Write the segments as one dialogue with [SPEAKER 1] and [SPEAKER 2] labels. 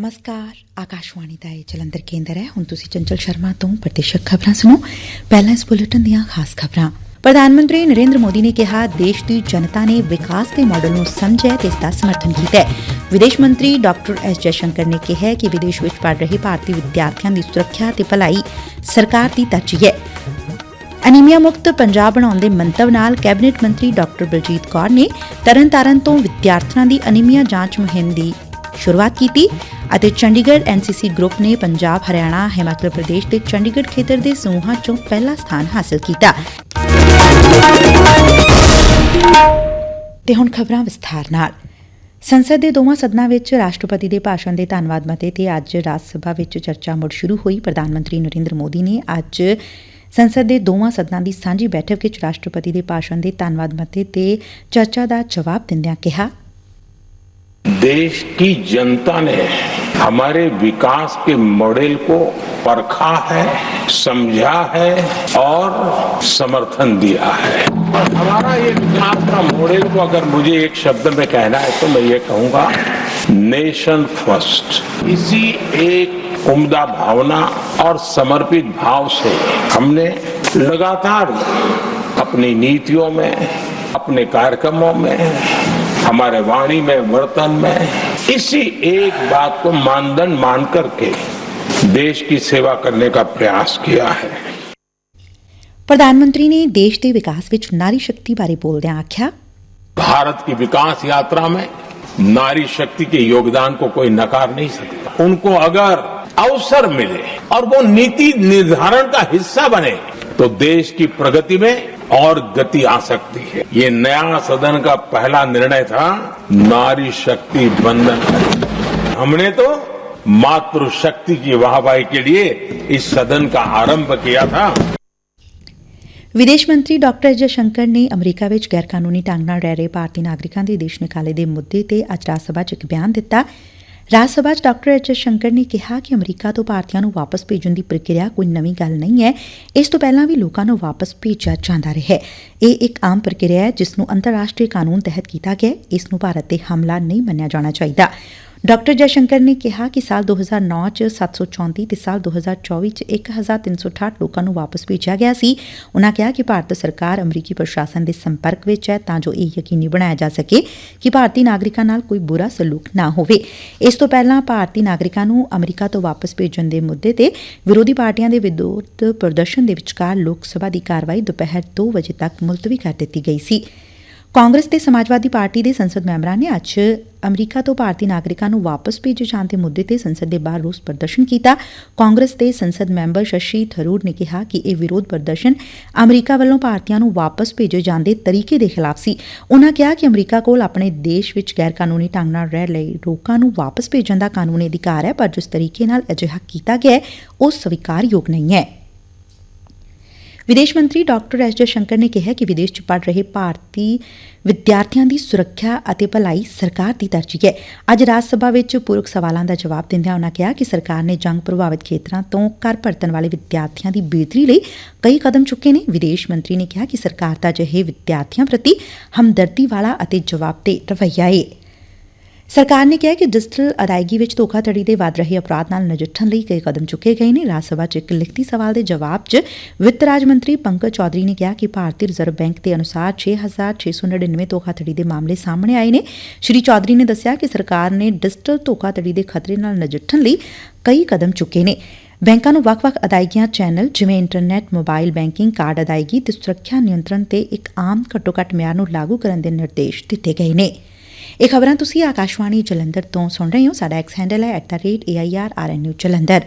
[SPEAKER 1] ਨਮਸਕਾਰ ਆਕਾਸ਼ਵਾਣੀ ਦਾ ਇਹ ਜਲੰਧਰ ਕੇਂਦਰ ਹੈ ਹੁਣ ਤੁਸੀਂ ਚੰਚਲ ਸ਼ਰਮਾ ਤੋਂ ਪ੍ਰਤੀਸ਼ਕ ਖਬਰਾਂ ਸੁਣੋ ਪਹਿਲਾਂ ਇਸ ਬੁਲੇਟਿਨ ਦੀਆਂ ਖਾਸ ਖਬਰਾਂ ਪ੍ਰਧਾਨ ਮੰਤਰੀ ਨਰੇਂਦਰ ਮੋਦੀ ਨੇ ਕਿਹਾ ਦੇਸ਼ ਦੀ ਜਨਤਾ ਨੇ ਵਿਕਾਸ ਦੇ ਮਾਡਲ ਨੂੰ ਸਮਝਿਆ ਤੇ ਇਸ ਦਾ ਸਮਰਥਨ ਕੀਤਾ ਹੈ ਵਿਦੇਸ਼ ਮੰਤਰੀ ਡਾਕਟਰ ਐਸ ਜੈਸ਼ੰਕਰ ਨੇ ਕਿਹਾ ਕਿ ਵਿਦੇਸ਼ ਵਿੱਚ ਪੜ ਰਹੇ ਭਾਰਤੀ ਵਿਦਿਆਰਥੀਆਂ ਦੀ ਸੁਰੱਖਿਆ ਤੇ ਭਲਾਈ ਸਰਕਾਰ ਦੀ ਤਰਜੀਹ ਹੈ ਅਨੀਮੀਆ ਮੁਕਤ ਪੰਜਾਬ ਬਣਾਉਣ ਦੇ ਮੰਤਵ ਨਾਲ ਕੈਬਨਿਟ ਮੰਤਰੀ ਡਾਕਟਰ ਬਲਜੀਤ ਕੌਰ ਨੇ ਤਰਨਤਾਰਨ ਤੋਂ ਵਿਦਿਆਰਥੀਆਂ ਦੀ ਅਨੀਮੀਆ ਜਾਂਚ ਮੁਹਿੰਮ ਦੀ ਸ਼ੁਰੂਆਤ ਕੀਤੀ ਅਤੇ ਚੰਡੀਗੜ੍ਹ ਐਨਸੀਸੀ ਗਰੁੱਪ ਨੇ ਪੰਜਾਬ, ਹਰਿਆਣਾ, ਹਿਮਾਚਲ ਪ੍ਰਦੇਸ਼ ਤੇ ਚੰਡੀਗੜ੍ਹ ਖੇਤਰ ਦੇ ਸਮੂਹਾਂ ਚੋਂ ਪਹਿਲਾ ਸਥਾਨ ਹਾਸਲ ਕੀਤਾ। ਤੇ ਹੁਣ ਖਬਰਾਂ ਵਿਸਥਾਰ ਨਾਲ। ਸੰਸਦ ਦੇ ਦੋਵਾਂ ਸਦਨਾਂ ਵਿੱਚ ਰਾਸ਼ਟਰਪਤੀ ਦੇ ਭਾਸ਼ਣ ਦੇ ਧੰਨਵਾਦ ਮਤੇ ਤੇ ਅੱਜ ਰਾਜ ਸਭਾ ਵਿੱਚ ਚਰਚਾ ਮੁੜ ਸ਼ੁਰੂ ਹੋਈ। ਪ੍ਰਧਾਨ ਮੰਤਰੀ ਨਰਿੰਦਰ ਮੋਦੀ ਨੇ ਅੱਜ ਸੰਸਦ ਦੇ ਦੋਵਾਂ ਸਦਨਾਂ ਦੀ ਸਾਂਝੀ ਬੈਠਕ ਵਿੱਚ ਰਾਸ਼ਟਰਪਤੀ ਦੇ ਭਾਸ਼ਣ ਦੇ ਧੰਨਵਾਦ ਮਤੇ ਤੇ ਚਰਚਾ ਦਾ ਜਵਾਬ ਦਿੰਦਿਆਂ ਕਿਹਾ।
[SPEAKER 2] देश की जनता ने हमारे विकास के मॉडल को परखा है, समझा है और समर्थन दिया है। और हमारा ये विकास का मॉडल को अगर मुझे एक शब्द में कहना है तो मैं ये कहूँगा, नेशन फ़र्स्ट। इसी एक उम्दा भावना और समर्पित भाव से हमने लगातार अपनी नीतियों में, अपने कार्यक्रमों में हमारे वाणी में वर्तन में इसी एक बात को मानदंड मान करके देश की सेवा करने का प्रयास किया है
[SPEAKER 1] ਪ੍ਰਧਾਨ ਮੰਤਰੀ ਨੇ ਦੇਸ਼ ਦੇ ਵਿਕਾਸ ਵਿੱਚ ਨਾਰੀ ਸ਼ਕਤੀ ਬਾਰੇ ਬੋਲਦਿਆਂ ਆਖਿਆ
[SPEAKER 2] भारत की विकास यात्रा में नारी शक्ति के योगदान को कोई नकार नहीं सकता उनको अगर अवसर मिले और वो नीति निर्धारण का हिस्सा बने तो देश की प्रगति में और गति आ सकती है ये नया सदन का पहला निर्णय था नारी शक्ति बंधन हमने तो मातृशक्ति की वाहवाही के लिए इस सदन का आरंभ किया था
[SPEAKER 1] ਵਿਦੇਸ਼ ਮੰਤਰੀ ਡਾਕਟਰ ਜੈ ਸ਼ੰਕਰ ਨੇ ਅਮਰੀਕਾ ਵਿੱਚ ਗੈਰ ਕਾਨੂੰਨੀ ਢੰਗ ਨਾਲ ਰਹਿ ਰਹੇ ਭਾਰਤੀ ਨਾਗਰਿਕਾਂ ਦੇ ਦੇਸ਼ ਨਿਕਾਲੇ ਦੇ ਮੁੱਦੇ ਤੇ ਅੱਜ ਰਾਜ ਸਭਾ 'ਚ ਇੱਕ ਬਿਆਨ ਦਿੱਤਾ ਰਾਜ ਸਭਾ 'ਚ ਡਾਕਟਰ ਐਚ ਸ਼ੰਕਰ ਨੇ ਕਿਹਾ ਕਿ ਅਮਰੀਕਾ ਤੋਂ ਭਾਰਤੀਆਂ ਨੂੰ ਵਾਪਸ ਭੇਜਣ ਦੀ ਪ੍ਰਕਿਰਿਆ ਕੋਈ ਨਵੀਂ ਗੱਲ ਨਹੀਂ ਹੈ। ਇਸ ਤੋਂ ਪਹਿਲਾਂ ਵੀ ਲੋਕਾਂ ਨੂੰ ਵਾਪਸ ਭੇਜਿਆ ਜਾਂਦਾ ਰਿਹਾ ਹੈ। ਇਹ ਇੱਕ ਆਮ ਪ੍ਰਕਿਰਿਆ ਹੈ, ਜਿਸ ਨੂੰ ਅੰਤਰਰਾਸ਼ਟਰੀ ਕਾਨੂੰਨ ਤਹਿਤ ਕੀਤਾ ਗਿਆ ਇਸ ਨੂੰ ਭਾਰਤ ਤੇ ਹਮਲਾ ਨਹੀਂ ਮੰਨਿਆ ਜਾਣਾ ਚਾਹੀਦਾ। ਡਾਕਟਰ ਜੈਸ਼ੰਕਰ ਨੇ ਕਿਹਾ ਕਿ ਸਾਲ 2009 ਚ 734 ਤੇ ਸਾਲ 2024 ਚ 1368 ਲੋਕਾਂ ਨੂੰ ਵਾਪਸ ਭੇਜਿਆ ਗਿਆ ਸੀ। ਉਨ੍ਹਾਂ ਕਿਹਾ ਕਿ ਭਾਰਤ ਸਰਕਾਰ ਅਮਰੀਕੀ ਪ੍ਰਸ਼ਾਸਨ ਦੇ ਸੰਪਰਕ ਵਿੱਚ ਹੈ ਤਾਂ ਜੋ ਇਹ ਯਕੀਨੀ ਬਣਾਇਆ ਜਾ ਸਕੇ ਕਿ ਭਾਰਤੀ ਨਾਗਰਿਕਾਂ ਨਾਲ ਕੋਈ ਬੁਰਾ ਸਲੂਕ ਨਾ ਹੋਵੇ। ਇਸ ਤੋਂ ਪਹਿਲਾਂ ਭਾਰਤੀ ਨਾਗਰਿਕਾਂ ਨੂੰ ਅਮਰੀਕਾ ਤੋਂ ਵਾਪਸ ਭੇਜਣ ਦੇ ਮੁੱਦੇ ਤੇ ਵਿਰੋਧੀ ਪਾਰਟੀਆਂ ਦੇ ਵਿਰੋਧ ਪ੍ਰਦਰਸ਼ਨ ਦੇ ਵਿਚਕਾਰ ਲੋਕ ਸਭਾ ਦੀ ਕਾਰਵਾਈ ਦੁਪਹਿਰ 2 ਵਜੇ ਤੱਕ ਮੁਲਤਵੀ ਕਰ ਦਿੱਤੀ ਗਈ ਸੀ। ਕਾਂਗਰਸ ਤੇ ਸਮਾਜਵਾਦੀ ਪਾਰਟੀ ਦੇ ਸੰਸਦ ਮੈਂਬਰਾਂ ਨੇ ਅੱਜ ਅਮਰੀਕਾ ਤੋਂ ਭਾਰਤੀ ਨਾਗਰਿਕਾਂ ਨੂੰ ਵਾਪਸ ਭੇਜੇ ਜਾਣ ਦੇ ਮੁੱਦੇ ਤੇ ਸੰਸਦ ਦੇ ਬਾਹਰ ਰੋਸ ਪ੍ਰਦਰਸ਼ਨ ਕੀਤਾ। ਕਾਂਗਰਸ ਦੇ ਸੰਸਦ ਮੈਂਬਰ ਸ਼ਸ਼ੀ ਥਰੂਰ ਨੇ ਕਿਹਾ ਕਿ ਇਹ ਵਿਰੋਧ ਪ੍ਰਦਰਸ਼ਨ ਅਮਰੀਕਾ ਵੱਲੋਂ ਭਾਰਤੀਆਂ ਨੂੰ ਵਾਪਸ ਭੇਜੇ ਜਾਣ ਦੇ ਤਰੀਕੇ ਦੇ ਖਿਲਾਫ ਸੀ। ਉਨ੍ਹਾਂ ਕਿਹਾ ਕਿ ਅਮਰੀਕਾ ਕੋਲ ਆਪਣੇ ਦੇਸ਼ ਵਿੱਚ ਗੈਰ ਕਾਨੂੰਨੀ ਢੰਗ ਨਾਲ ਰਹਿ ਰਹੇ ਲੋਕਾਂ ਨੂੰ ਵਾਪਸ ਭੇਜਣ ਦਾ ਕਾਨੂੰਨੀ ਅਧਿਕਾਰ ਹੈ ਪਰ ਜਿਸ ਤਰੀਕੇ ਨਾਲ ਅਜਿਹਾ ਕੀਤਾ ਗਿਆ ਹੈ, ਉਹ ਸਵੀਕਾਰਯੋਗ ਨਹੀਂ ਹੈ। ਵਿਦੇਸ਼ ਮੰਤਰੀ ਡਾਕਟਰ ਐਸ ਜਯਸ਼ੰਕਰ ਨੇ ਕਿਹਾ ਕਿ ਵਿਦੇਸ਼ 'ਚ ਪੜ ਰਹੇ ਭਾਰਤੀ ਵਿਦਿਆਰਥੀਆਂ ਦੀ ਸੁਰੱਖਿਆ ਅਤੇ ਭਲਾਈ ਸਰਕਾਰ ਦੀ ਤਰਜੀਹ ਹੈ। ਅੱਜ ਰਾਜ ਸਭਾ ਵਿੱਚ ਪੂਰਕ ਸਵਾਲਾਂ ਦਾ ਜਵਾਬ ਦਿੰਦਿਆਂ ਉਨ੍ਹਾਂ ਕਿਹਾ ਕਿ ਸਰਕਾਰ ਨੇ ਜੰਗ ਪ੍ਰਭਾਵਿਤ ਖੇਤਰਾਂ ਤੋਂ ਘਰ ਪਰਤਣ ਵਾਲੇ ਵਿਦਿਆਰਥੀਆਂ ਦੀ ਬਿਹਤਰੀ ਲਈ ਕਈ ਕਦਮ ਚੁੱਕੇ ਨੇ। ਵਿਦੇਸ਼ ਮੰਤਰੀ ਨੇ ਕਿਹਾ ਕਿ ਸਰਕਾਰ ਦਾ ਅਜਿਹੇ ਵਿਦਿਆਰਥੀਆਂ ਪ੍ਰਤੀ ਹਮਦਰਦੀ ਵਾਲਾ ਅਤੇ ਜਵਾਬਦੇਹ ਰਵੱਈਆ ਹੈ ਸਰਕਾਰ ਨੇ ਕਿਹਾ ਕਿ ਡਿਜੀਟਲ ਅਦਾਇਗੀ ਵਿੱਚ ਧੋਖਾਧੜੀ ਦੇ ਵੱਧ ਰਹੇ ਅਪਰਾਧ ਨਾਲ ਨਜਿੱਠਣ ਲਈ ਕਈ ਕਦਮ ਚੁੱਕੇ ਗਏ ਨੇ। ਰਾਜ ਸਭਾ 'ਚ ਇੱਕ ਲਿਖਤੀ ਸਵਾਲ ਦੇ ਜਵਾਬ 'ਚ ਵਿੱਤ ਰਾਜ ਮੰਤਰੀ ਪੰਕਜ ਚੌਧਰੀ ਨੇ ਕਿਹਾ ਕਿ ਭਾਰਤੀ ਰਿਜ਼ਰਵ ਬੈਂਕ ਦੇ ਅਨੁਸਾਰ 6699 ਧੋਖਾਧੜੀ ਦੇ ਮਾਮਲੇ ਸਾਹਮਣੇ ਆਏ ਨੇ। ਸ਼੍ਰੀ ਚੌਧਰੀ ਨੇ ਦੱਸਿਆ ਕਿ ਸਰਕਾਰ ਨੇ ਡਿਜੀਟਲ ਧੋਖਾਧੜੀ ਦੇ ਖਤਰੇ ਨਾਲ ਨਜਿੱਠਣ ਲਈ ਕਈ ਕਦਮ ਚੁੱਕੇ ਨੇ। ਬੈਂਕਾਂ ਨੂੰ ਵੱਖ-ਵੱਖ ਅਦਾਇਗੀਆਂ ਚੈਨਲ ਜਿਵੇਂ ਇੰਟਰਨੈਟ, ਮੋਬਾਈਲ ਬੈਂਕਿੰਗ, ਕਾਰਡ ਅਦਾਇਗੀ ਤੇ ਸੁਰੱਖਿਆ ਨਿਯੰਤਰਣ ਤੇ ਇੱਕ ਆਮ ਘੱਟੋ-ਘੱਟ ਮਿਆਰ ਨੂੰ ਲਾਗੂ ਕਰਨ ਦੇ ਨਿਰਦੇਸ਼ ਦਿੱਤੇ ਗਏ ਨੇ। ਇਹ ਖਬਰਾਂ ਤੁਸੀਂ ਆਕਾਸ਼ਵਾਣੀ ਜਲੰਧਰ ਤੋਂ ਸੁਣ ਰਹੇ ਹੋ। ਸਾਡਾ ਐਕਸ ਹੈਂਡਲ ਹੈ @airrnu ਜਲੰਧਰ।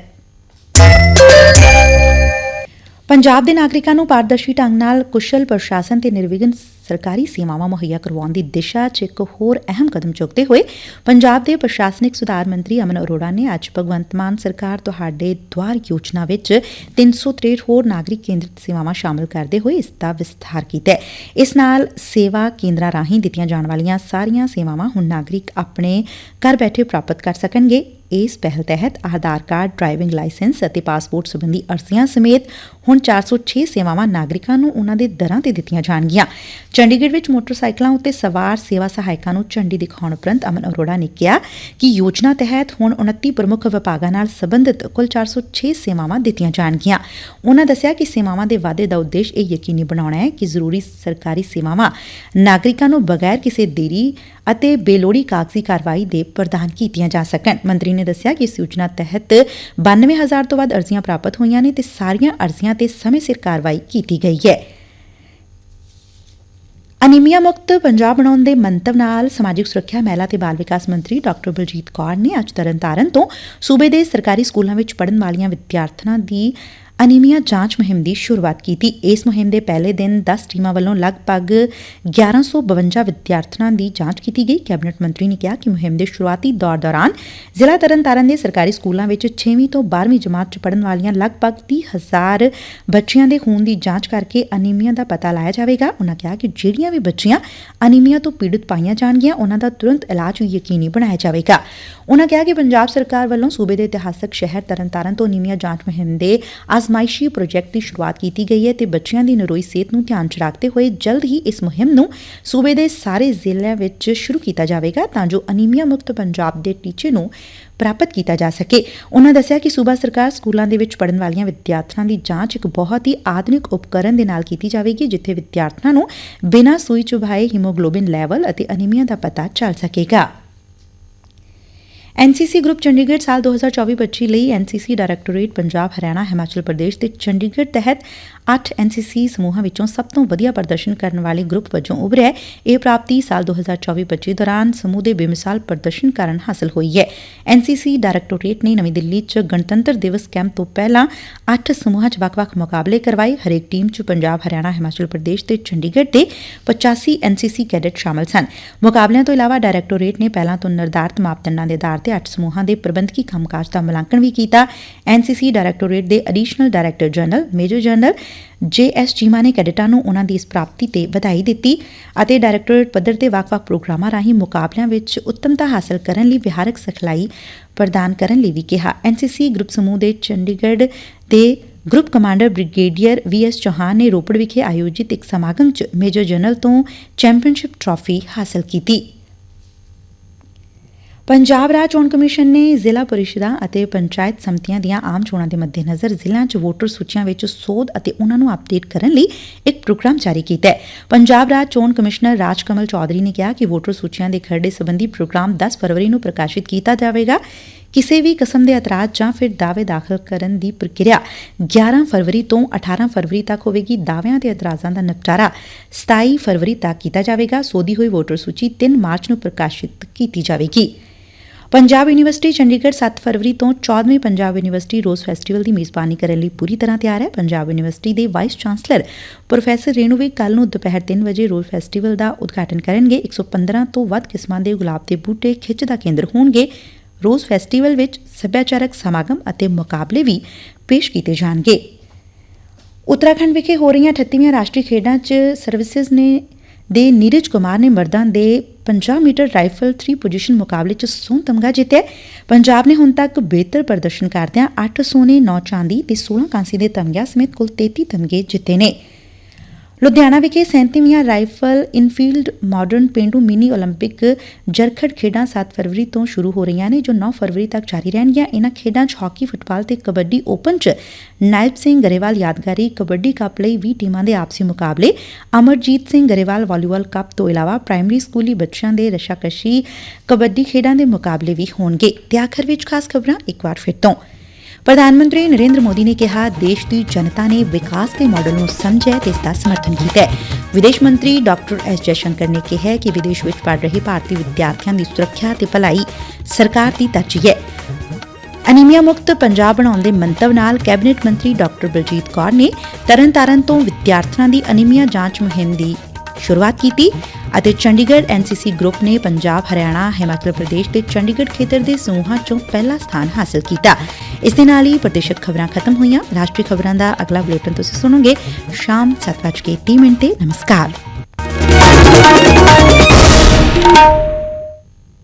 [SPEAKER 1] ਪੰਜਾਬ ਦੇ ਨਾਗਰਿਕਾਂ ਨੂੰ ਪਾਰਦਰਸ਼ੀ ਢੰਗ ਨਾਲ ਕੁਸ਼ਲ ਪ੍ਰਸ਼ਾਸਨ ਤੇ ਨਿਰਵਿਘਨ ਸਰਕਾਰੀ ਸੇਵਾਵਾਂ ਮੁਹੱਈਆ ਕਰਵਾਉਣ ਦੀ ਦਿਸ਼ਾ 'ਚ ਇੱਕ ਹੋਰ ਅਹਿਮ ਕਦਮ ਚੁੱਕਦੇ ਹੋਏ ਪੰਜਾਬ ਦੇ ਪ੍ਰਸ਼ਾਸਨਿਕ ਸੁਧਾਰ ਮੰਤਰੀ ਅਮਨ ਅਰੋੜਾ ਨੇ ਅੱਜ ਭਗਵੰਤ ਮਾਨ ਸਰਕਾਰ ਤੁਹਾਡੇ ਦੁਆਰ ਯੋਜਨਾ ਵਿੱਚ 363 ਹੋਰ ਨਾਗਰਿਕ ਕੇਂਦਰਿਤ ਸੇਵਾਵਾਂ ਸ਼ਾਮਲ ਕਰਦੇ ਹੋਏ ਇਸ ਦਾ ਵਿਸਥਾਰ ਕੀਤਾ ਇਸ ਨਾਲ ਸੇਵਾ ਕੇਂਦਰਾਂ ਰਾਹੀਂ ਦਿੱਤੀਆਂ ਜਾਣ ਵਾਲੀਆਂ ਸਾਰੀਆਂ ਸੇਵਾਵਾਂ ਹੁਣ ਨਾਗਰਿਕ ਆਪਣੇ ਘਰ ਬੈਠੇ ਪ੍ਰਾਪਤ ਕਰ ਸਕਣਗੇ। ਇਸ ਪਹਿਲ ਤਹਿਤ ਆਧਾਰ ਕਾਰਡ, ਡਰਾਈਵਿੰਗ ਲਾਇਸੈਂਸ ਅਤੇ ਪਾਸਪੋਰਟ ਸੰਬੰਧੀ ਅਰਜ਼ੀਆਂ ਸਮੇਤ ਹੁਣ 406 ਸੇਵਾਵਾਂ ਨਾਗਰਿਕਾਂ ਨੂੰ ਉਨਾਂ ਦੇ ਦਰਾਂ ਤੇ ਦਿੱਤੀਆਂ ਜਾਣਗੀਆਂ। ਚੰਡੀਗੜ੍ਹ ਵਿੱਚ ਮੋਟਰਸਾਈਕਲਾਂ ਉੱਤੇ ਸਵਾਰ ਸੇਵਾ ਸਹਾਇਕਾਂ ਨੂੰ ਝੰਡੀ ਦਿਖਾਉਣ ਉਪਰੰਤ ਅਮਨ ਅਰੋੜਾ ਨੇ ਕਿਹਾ ਕਿ ਯੋਜਨਾ ਤਹਿਤ ਹੁਣ 29 ਪ੍ਰਮੁੱਖ ਵਿਭਾਗਾਂ ਨਾਲ ਸੰਬੰਧਿਤ ਕੁੱਲ 406 ਸੇਵਾਵਾਂ ਦਿੱਤੀਆਂ ਜਾਣਗੀਆਂ। ਉਨਾਂ ਦੱਸਿਆ ਕਿ ਸੇਵਾਵਾਂ ਦੇ ਵਾਧੇ ਦਾ ਉਦੇਸ਼ ਇਹ ਯਕੀਨੀ ਬਣਾਉਣਾ ਹੈ ਕਿ ਜ਼ਰੂਰੀ ਸਰਕਾਰੀ ਸੇਵਾਵਾਂ ਨਾਗਰਿਕਾਂ ਨੂੰ ਬਗੈਰ ਕਿਸੇ ਦੇਰੀ ਅਤੇ ਬੇਲੋੜੀ ਕਾਗਜ਼ੀ ਕਾਰਵਾਈ ਦੇ ਪ੍ਰਦਾਨ ਕੀਤੀਆਂ ਜਾ ਸਕਣ। ਮੰਤਰੀ ਨੇ ਦੱਸਿਆ ਕਿ ਇਸ ਯੋਜਨਾ ਤਹਿਤ 92000 ਤੋਂ ਵੱਧ ਅਰਜ਼ੀਆਂ ਪ੍ਰਾਪਤ ਹੋਈਆਂ ਨੇ ਤੇ ਸਾਰੀਆਂ ਅਰਜ਼ੀਆਂ ਤੇ ਸਮੇਂ ਸਿਰ ਕਾਰਵਾਈ ਕੀਤੀ ਗਈ ਹੈ। ਅਨੀਮੀਆ ਮੁਕਤ ਪੰਜਾਬ ਬਣਾਉਣ ਦੇ ਮੰਤਵ ਨਾਲ ਸਮਾਜਿਕ ਸੁਰੱਖਿਆ ਮਹਿਲਾ ਤੇ ਬਾਲ ਵਿਕਾਸ ਮੰਤਰੀ ਡਾਕਟਰ ਬਲਜੀਤ ਕੌਰ ਨੇ ਅੱਜ ਤਰਨਤਾਰਨ ਤੋਂ ਸੂਬੇ ਦੇ ਸਰਕਾਰੀ ਸਕੂਲਾਂ ਵਿੱਚ ਪੜਨ ਵਾਲੀਆਂ ਵਿਦਿਆਰਥਣਾਂ ਦੀ ਅਨੀਮੀਆ ਜਾਂਚ ਮੁਹਿੰਮ ਦੀ ਸ਼ੁਰੂਆਤ ਕੀਤੀ। ਇਸ ਮੁਹਿੰਮ ਦੇ ਪਹਿਲੇ ਦਿਨ 10 ਟੀਮਾਂ ਵੱਲੋਂ ਲਗਭਗ 1152 ਵਿਦਿਆਰਥਣਾਂ ਦੀ ਜਾਂਚ ਕੀਤੀ ਗਈ। ਕੈਬਨਿਟ ਮੰਤਰੀ ਨੇ ਕਿਹਾ ਕਿ ਮੁਹਿੰਮ ਦੇ ਸ਼ੁਰੂਆਤੀ ਦੌਰ ਦੌਰਾਨ ਜ਼ਿਲ੍ਹਾ ਤਰਨਤਾਰਨ ਦੇ ਸਰਕਾਰੀ ਸਕੂਲਾਂ ਵਿੱਚ 6ਵੀਂ ਤੋਂ 12ਵੀਂ ਜਮਾਤ 'ਚ ਪੜ੍ਹਨ ਵਾਲੀਆਂ ਲਗਭਗ 30000 ਬੱਚਿਆਂ ਦੇ ਖੂਨ ਦੀ ਜਾਂਚ ਕਰਕੇ ਅਨੀਮੀਆ ਦਾ ਪਤਾ ਲਾਇਆ ਜਾਵੇਗਾ। ਉਨ੍ਹਾਂ ਕਿਹਾ ਕਿ ਜਿਹੜੀਆਂ ਵੀ ਬੱਚੀਆਂ ਅਨੀਮੀਆ ਤੋਂ ਪੀੜਤ ਪਾਈਆਂ ਜਾਣਗੀਆਂ, ਉਨ੍ਹਾਂ ਦਾ ਤੁਰੰਤ ਇਲਾਜ ਯਕੀਨੀ ਬਣਾਇਆ ਜਾਵੇਗਾ। ਉਨ੍ਹਾਂ ਕਿਹਾ ਕਿ ਪੰਜਾਬ ਸਰਕਾਰ ਵੱਲੋਂ ਸੂਬੇ ਦੇ ਇਤਿਹਾਸਕ ਸ਼ਹਿਰ ਤਰਨਤਾਰਨ ਤੋਂ ਅਨੀਮੀਆ ਜਾਂਚ ਮੁਹਿੰਮ ਦੇ ਆਜ਼ਮਾਇਸ਼ੀ ਪ੍ਰੋਜੈਕਟ ਦੀ ਸ਼ੁਰੂਆਤ ਕੀਤੀ ਗਈ ਹੈ ਤੇ ਬੱਚਿਆਂ ਦੀ ਨਰੋਈ ਸਿਹਤ ਨੂੰ ਧਿਆਨ 'ਚ ਰੱਖਦੇ ਹੋਏ ਜਲਦ ਹੀ ਇਸ ਮੁਹਿੰਮ ਨੂੰ ਸੂਬੇ ਦੇ ਸਾਰੇ ਜ਼ਿਲ੍ਹਿਆਂ ਵਿੱਚ ਸ਼ੁਰੂ ਕੀਤਾ ਜਾਵੇਗਾ ਤਾਂ ਜੋ ਅਨੀਮੀਆ ਮੁਕਤ ਪੰਜਾਬ ਦੇ ਟੀਚੇ ਨੂੰ ਪ੍ਰਾਪਤ ਕੀਤਾ ਜਾ ਸਕੇ। ਉਨ੍ਹਾਂ ਦੱਸਿਆ ਕਿ ਸੂਬਾ ਸਰਕਾਰ ਸਕੂਲਾਂ ਦੇ ਵਿੱਚ ਪੜ੍ਹਨ ਵਾਲੀਆਂ ਵਿਦਿਆਰਥਣਾਂ ਦੀ ਜਾਂਚ ਇੱਕ ਬਹੁਤ ਹੀ ਆਧੁਨਿਕ ਉਪਕਰਨ ਦੇ ਨਾਲ ਕੀਤੀ ਜਾਵੇਗੀ, ਜਿੱਥੇ ਵਿਦਿਆਰਥਣਾਂ ਨੂੰ ਬਿਨਾਂ ਸੂਈ ਚੁਭਾਏ ਹੀਮੋਗਲੋਬਿਨ ਲੈਵਲ ਅਤੇ ਅਨੀਮੀਆ ਦਾ ਪਤਾ ਚੱਲ ਸਕੇਗਾ। ਐਨਸੀਸੀ ਗਰੁੱਪ ਚੰਡੀਗੜ੍ਹ ਸਾਲ 2024-25 ਲਈ ਐਨਸੀਸੀ ਡਾਇਰੈਕਟੋਰੇਟ ਪੰਜਾਬ ਹਰਿਆਣਾ ਹਿਮਾਚਲ ਪ੍ਰਦੇਸ਼ ਤੇ ਚੰਡੀਗੜ੍ਹ ਤਹਿਤ 8 ਐਨਸੀਸੀ ਸਮੂਹਾਂ ਵਿੱਚੋਂ ਸਭ ਤੋਂ ਵਧੀਆ ਪ੍ਰਦਰਸ਼ਨ ਕਰਨ ਵਾਲੇ ਗਰੁੱਪ ਵਜੋਂ ਉਭਰਿਆ ਹੈ। ਇਹ ਪ੍ਰਾਪਤੀ ਸਾਲ 2024-25 ਦੌਰਾਨ ਸਮੂਹ ਦੇ ਬੇਮਿਸਾਲ ਪ੍ਰਦਰਸ਼ਨ ਕਾਰਨ ਹਾਸਲ ਹੋਈ ਹੈ। ਐਨਸੀਸੀ ਡਾਇਰੈਕਟੋਰੇਟ ਨੇ ਨਵੀਂ ਦਿੱਲੀ 'ਚ ਗਣਤੰਤਰ ਦਿਵਸ ਕੈਂਪ ਤੋਂ ਪਹਿਲਾਂ 8 ਸਮੂਹਾਂ 'ਚ ਵੱਖ-ਵੱਖ ਮੁਕਾਬਲੇ ਕਰਵਾਏ। ਹਰੇਕ ਟੀਮ 'ਚ ਪੰਜਾਬ, ਹਰਿਆਣਾ, ਹਿਮਾਚਲ ਪ੍ਰਦੇਸ਼ ਤੇ ਚੰਡੀਗੜ੍ਹ ਦੇ 85 ਐਨਸੀਸੀ ਕੈਡਟ ਸ਼ਾਮਲ ਸਨ। ਮੁਕਾਬਲਿਆਂ ਤੋਂ ਇਲਾਵਾ ਡਾਇਰੈਕਟੋਰੇਟ ਨੇ ਪਹਿਲਾਂ ਤੋਂ ਨਿਰਧਾਰਤ ਮਾਪਦੰਡਾਂ ਦੇ ਆਧਾਰ ਤੇ 8 ਸਮੂਹਾਂ ਦੇ ਪ੍ਰਬੰਧਕੀ ਕੰਮਕਾਜ ਦਾ ਮੁਲਾਂਕਣ ਵੀ ਕੀਤਾ। ਐਨਸੀਸੀ ਡਾਇਰੈਕਟੋਰੇਟ ਦੇ additional director general, major general J S Cheema ਨੇ ਕੈਡਟਾਂ ਨੂੰ ਉਨ੍ਹਾਂ ਦੀ ਇਸ ਪ੍ਰਾਪਤੀ ਤੇ ਵਧਾਈ ਦਿੱਤੀ ਅਤੇ ਡਾਇਰੈਕਟੋਰੇਟ ਪੱਧਰ ਤੇ ਵੱਖ-ਵੱਖ ਪ੍ਰੋਗਰਾਮਾਂ ਰਾਹੀਂ ਮੁਕਾਬਲਿਆਂ ਵਿੱਚ ਉੱਤਮਤਾ ਹਾਸਲ ਕਰਨ ਲਈ ਵਿਹਾਰਕ ਸਿਖਲਾਈ ਪ੍ਰਦਾਨ ਕਰਨ ਲਈ ਵੀ ਕਿਹਾ। ਐਨਸੀਸੀ ਗਰੁੱਪ ਸਮੂਹ ਦੇ ਚੰਡੀਗੜ੍ਹ ਦੇ group commander brigadier V S Chauhan ਨੇ ਰੋਪੜ ਵਿਖੇ ਆਯੋਜਿਤ ਇੱਕ ਸਮਾਗਮ 'ਚ ਮੇਜਰ ਜਨਰਲ ਤੋਂ ਚੈਂਪੀਅਨਸ਼ਿਪ ਟਰਾਫੀ ਹਾਸਲ ਕੀਤੀ। ਪੰਜਾਬ ਰਾਜ ਚੋਣ ਕਮਿਸ਼ਨ ਨੇ ਜ਼ਿਲ੍ਹਾ ਪਰਿਸ਼ਦਾਂ ਅਤੇ ਪੰਚਾਇਤ ਸਮਿਤੀਆਂ ਦੀਆਂ ਆਮ ਚੋਣਾਂ ਦੇ ਮੱਦੇਨਜ਼ਰ ਜ਼ਿਲ੍ਹਿਆਂ 'ਚ ਵੋਟਰ ਸੂਚੀਆਂ ਵਿੱਚ ਸੋਧ ਅਤੇ ਉਹਨਾਂ ਨੂੰ ਅਪਡੇਟ ਕਰਨ ਲਈ ਇੱਕ ਪ੍ਰੋਗਰਾਮ ਜਾਰੀ ਕੀਤਾ ਹੈ। ਪੰਜਾਬ ਰਾਜ ਚੋਣ ਕਮਿਸ਼ਨਰ ਰਾਜ ਕਮਲ ਚੌਧਰੀ ਨੇ ਕਿਹਾ ਕਿ ਵੋਟਰ ਸੂਚੀਆਂ ਦੇ ਖਰੜੇ ਸੰਬੰਧੀ ਪ੍ਰੋਗਰਾਮ 10 ਫਰਵਰੀ ਨੂੰ ਪ੍ਰਕਾਸ਼ਿਤ ਕੀਤਾ ਜਾਵੇਗਾ। ਕਿਸੇ ਵੀ ਕਿਸਮ ਦੇ ਇਤਰਾਜ਼ ਜਾਂ ਫਿਰ ਦਾਅਵੇ ਦਾਖਲ ਕਰਨ ਦੀ ਪ੍ਰਕਿਰਿਆ 11 ਫਰਵਰੀ ਤੋਂ 18 ਫਰਵਰੀ ਤੱਕ ਹੋਵੇਗੀ। ਦਾਅਵਿਆਂ ਤੇ ਇਤਰਾਜ਼ਾਂ ਦਾ ਨਿਪਟਾਰਾ 27 ਫਰਵਰੀ ਤੱਕ ਕੀਤਾ ਜਾਵੇਗਾ। ਸੋਧੀ ਹੋਈ ਵੋਟਰ ਸੂਚੀ 3 ਮਾਰਚ ਨੂੰ ਪ੍ਰਕਾਸ਼ਿਤ ਕੀਤੀ ਜਾਵੇਗੀ। ਪੰਜਾਬ ਯੂਨੀਵਰਸਿਟੀ ਚੰਡੀਗੜ੍ਹ 7 ਫਰਵਰੀ ਤੋਂ 14ਵੀਂ ਪੰਜਾਬ ਯੂਨੀਵਰਸਿਟੀ ਰੋਜ਼ ਫੈਸਟੀਵਲ ਦੀ ਮੇਜ਼ਬਾਨੀ ਕਰਨ ਲਈ ਪੂਰੀ ਤਰ੍ਹਾਂ ਤਿਆਰ ਹੈ। ਪੰਜਾਬ ਯੂਨੀਵਰਸਿਟੀ ਦੇ ਵਾਈਸ ਚਾਂਸਲਰ ਪ੍ਰੋਫੈਸਰ ਰੇਣੂ ਕੱਲ ਨੂੰ ਦੁਪਹਿਰ 3 ਵਜੇ ਰੋਜ਼ ਫੈਸਟੀਵਲ ਦਾ ਉਦਘਾਟਨ ਕਰਨਗੇ। 115 ਤੋਂ ਵੱਧ ਕਿਸਮਾਂ ਦੇ ਗੁਲਾਬ ਦੇ ਬੂਟੇ ਖਿੱਚ ਦਾ ਕੇਂਦਰ ਹੋਣਗੇ। ਰੋਜ਼ ਫੈਸਟੀਵਲ ਵਿੱਚ ਸੱਭਿਆਚਾਰਕ ਸਮਾਗਮ ਅਤੇ ਮੁਕਾਬਲੇ ਵੀ ਪੇਸ਼ ਕੀਤੇ ਜਾਣਗੇ। ਉੱਤਰਾਖੰਡ ਵਿਖੇ ਹੋ ਰਹੀਆਂ 38ਵੀਆਂ ਰਾਸ਼ਟਰੀ ਖੇਡਾਂ 'ਚ ਸਰਵਿਸਿਜ਼ ਨੇ ਦੇ ਨੀਰਜ ਕੁਮਾਰ ਨੇ ਮਰਦਾਂ ਦੇ 50 ਮੀਟਰ ਰਾਈਫਲ 3 ਪੋਜੀਸ਼ਨ ਮੁਕਾਬਲੇ 'ਚ ਸੋਨ ਤਮਗਾ ਜਿੱਤਿਆ ਪੰਜਾਬ ਨੇ ਹੁਣ ਤੱਕ ਬਿਹਤਰ ਪ੍ਰਦਰਸ਼ਨ ਕਰਦਿਆਂ 8 ਸੋਨੇ 9 ਚਾਂਦੀ ਤੇ 16 ਕਾਂਸੀ ਦੇ ਤਮਗਿਆਂ ਸਮੇਤ ਕੁੱਲ 33 ਤਮਗੇ ਜਿੱਤੇ ਨੇ। ਲੁਧਿਆਣਾ ਵਿਖੇ 37ਵੀਆਂ ਰਾਈਫਲ ਇਨਫੀਲਡ ਮਾਡਰਨ ਪੇਂਡੂ ਮਿਨੀ 올림픽 ਜਰਖੜ ਖੇਡਾਂ 7 ਫਰਵਰੀ ਤੋਂ ਸ਼ੁਰੂ ਹੋ ਰਹੀਆਂ ਨੇ ਜੋ 9 ਫਰਵਰੀ ਤੱਕ ਜਾਰੀ ਰਹਿਣਗੀਆਂ ਇਨ੍ਹਾਂ ਖੇਡਾਂ 'ਚ ਹਾਕੀ ਫੁੱਟਬਾਲ ਤੇ ਕਬੱਡੀ ਓਪਨ 'ਚ ਨਾਇਬ ਸਿੰਘ ਗਰੇਵਾਲ ਯਾਦਗਾਰੀ ਕਬੱਡੀ ਕੱਪ ਲਈ 20 ਟੀਮਾਂ ਦੇ ਆਪਸੀ ਮੁਕਾਬਲੇ ਅਮਰਜੀਤ ਸਿੰਘ ਗਰੇਵਾਲ ਵਾਲੀਬਾਲ ਕੱਪ ਤੋਂ ਇਲਾਵਾ ਪ੍ਰਾਇਮਰੀ ਸਕੂਲੀ ਬੱਚਿਆਂ ਦੇ ਰਸ਼ਾਕਸ਼ੀ ਕਬੱਡੀ ਖੇਡਾਂ ਦੇ ਮੁਕਾਬਲੇ ਵੀ ਹੋਣਗੇ ਤੇ ਆਖਰ ਵਿੱਚ ਖਾਸ ਖਬਰਾਂ ਇੱਕ ਵਾਰ ਫਿਰ ਤੋਂ ਪ੍ਰਧਾਨ ਮੰਤਰੀ ਨਰਿੰਦਰ ਮੋਦੀ ਨੇ ਕਿਹਾ, ਦੇਸ਼ ਦੀ ਜਨਤਾ ਨੇ ਵਿਕਾਸ ਦੇ ਮਾਡਲ ਨੂੰ ਸਮਝਿਆ ਤੇ ਇਸ ਦਾ ਸਮਰਥਨ ਕੀਤਾ ਹੈ। ਵਿਦੇਸ਼ ਮੰਤਰੀ ਡਾਕਟਰ ਐਸ ਜੈਸ਼ੰਕਰ ਨੇ ਕਿਹਾ ਕਿ ਵਿਦੇਸ਼ ਵਿੱਚ ਪੜ ਰਹੇ ਭਾਰਤੀ ਵਿਦਿਆਰਥੀਆਂ ਦੀ ਸੁਰੱਖਿਆ ਤੇ ਭਲਾਈ ਸਰਕਾਰ ਦੀ ਤਰਜੀਹ ਹੈ। ਅਨੀਮੀਆ ਮੁਕਤ ਪੰਜਾਬ ਬਣਾਉਣ ਦੇ ਮੰਤਵ ਨਾਲ ਕੈਬਨਿਟ ਮੰਤਰੀ ਡਾਕਟਰ ਬਲਜੀਤ ਕੌਰ ਨੇ ਤਰਨਤਾਰਨ ਤੋਂ ਵਿਦਿਆਰਥੀਆਂ ਦੀ ਅਨੀਮੀਆ ਜਾਂਚ ਮੁਹਿੰਮ ਦੀ ਸ਼ੁਰੂਆਤ ਕੀਤੀ। ਅਤੇ ਚੰਡੀਗੜ੍ਹ ਐਨਸੀਸੀ ਗਰੁੱਪ ਨੇ ਪੰਜਾਬ, ਹਰਿਆਣਾ, ਹਿਮਾਚਲ ਪ੍ਰਦੇਸ਼ ਤੇ ਚੰਡੀਗੜ੍ਹ ਖੇਤਰ ਦੇ ਸਮੂਹਾਂ ਚੋਂ ਪਹਿਲਾ ਸਥਾਨ ਹਾਸਲ ਕੀਤਾ। ਇਸ ਦੇ ਨਾਲ ਹੀ ਪ੍ਰਦੇਸ਼ਕ ਖਬਰਾਂ ਖਤਮ ਹੋਈਆਂ। ਰਾਸ਼ਟਰੀ ਖਬਰਾਂ ਦਾ ਅਗਲਾ ਬੁਲੇਟਿਨ ਤੁਸੀਂ ਸੁਣੋਗੇ। ਸ਼ਾਮ 7:30 ਮਿੰਟ ਤੇ। ਨਮਸਕਾਰ।